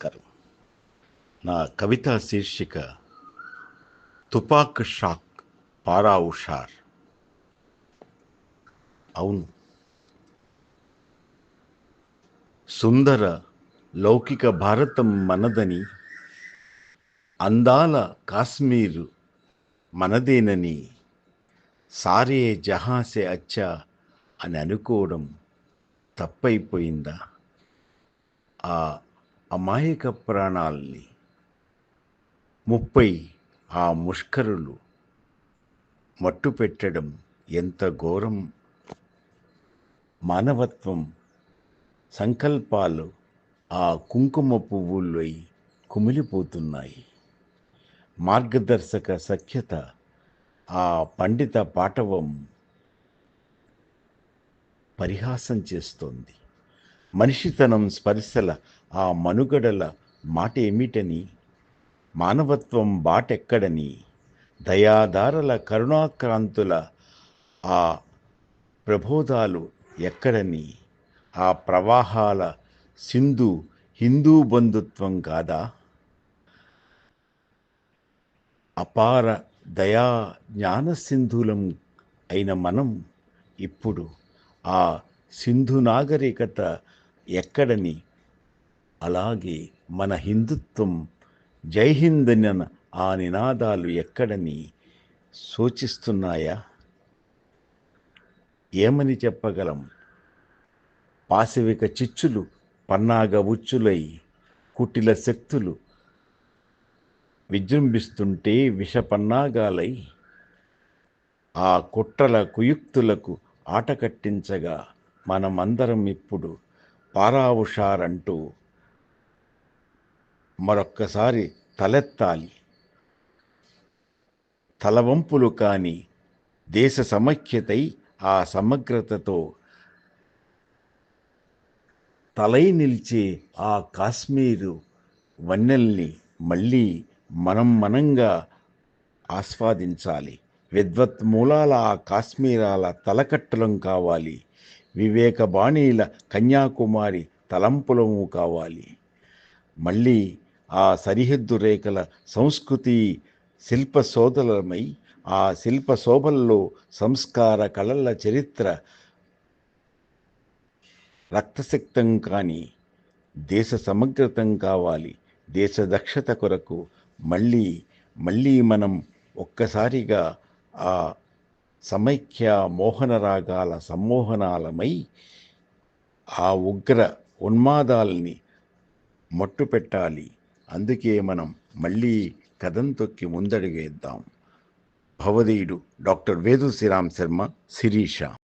నమస్కారం. నా కవితా శీర్షిక తుపాక్ షాక్ పారా ఉషార్. అవును. సుందర లౌకిక భారతం మనదని అందాల కాశ్మీరు మనదేనని సారే జహాసే అచ్చా అని అనుకోవడం తప్పైపోయిందా? ఆ అమాయక ప్రాణాల్ని ముప్పై ఆ ముష్కరులు మట్టు పెట్టడం ఎంత ఘోరం. మానవత్వం సంకల్పాలు ఆ కుంకుమ పువ్వుల్లో కుమిలిపోతున్నాయి. మార్గదర్శక సఖ్యత ఆ పండిత పాటవం పరిహాసం చేస్తోంది. మనిషితనం స్పర్శల ఆ మనుగడల మాట ఏమిటని మానవత్వం బాటెక్కడని? దయాదారల కరుణాక్రాంతుల ఆ ప్రబోధాలు ఎక్కడని? ఆ ప్రవాహాల సింధు హిందూ బంధుత్వం కాదా? అపార దయా జ్ఞాన సింధులం అయిన మనం ఇప్పుడు ఆ సింధు నాగరికత ఎక్కడని అలాగే మన హిందుత్వం జై హింద్ ఆ నినాదాలు ఎక్కడని సూచిస్తున్నాయా? ఏమని చెప్పగలం? పాశవిక చిచ్చులు పన్నాగ ఉచ్చులై కుటిల శక్తులు విజృంభిస్తుంటే విషపన్నాగాలై ఆ కుట్రల కుయుక్తులకు ఆట కట్టించగా మనమందరం ఇప్పుడు పారావుషారంటూ మరొక్కసారి తలెత్తాలి. తలవంపులు కాని దేశ సమైక్యతై ఆ సమగ్రతతో తలై నిలిచే ఆ కాశ్మీరు వన్నెల్ని మళ్ళీ మనం మనంగా ఆస్వాదించాలి. విద్వత్ మూలాల ఆ కాశ్మీరాల తలకట్టలం కావాలి. వివేక బాణీల కన్యాకుమారి తలంపులము కావాలి. మళ్ళీ ఆ సరిహద్దు రేఖల సంస్కృతి శిల్ప సోదలమై ఆ శిల్ప శోభల్లో సంస్కార కళల చరిత్ర రక్తశక్తం కానీ దేశ సమగ్రతం కావాలి దేశ దక్షత కొరకు మళ్ళీ మళ్ళీ మనం ఒక్కసారిగా ఆ సమైక్య మోహన రాగాల సమ్మోహనాలమై ఆ ఉగ్ర ఉన్మాదాల్ని మట్టుపెట్టాలి. అందుకే మనం మళ్ళీ కథం తొక్కి ముందడుగేద్దాం భవదీయుడు డాక్టర్ వేదు శ్రీరామ్ శర్మ శిరీష.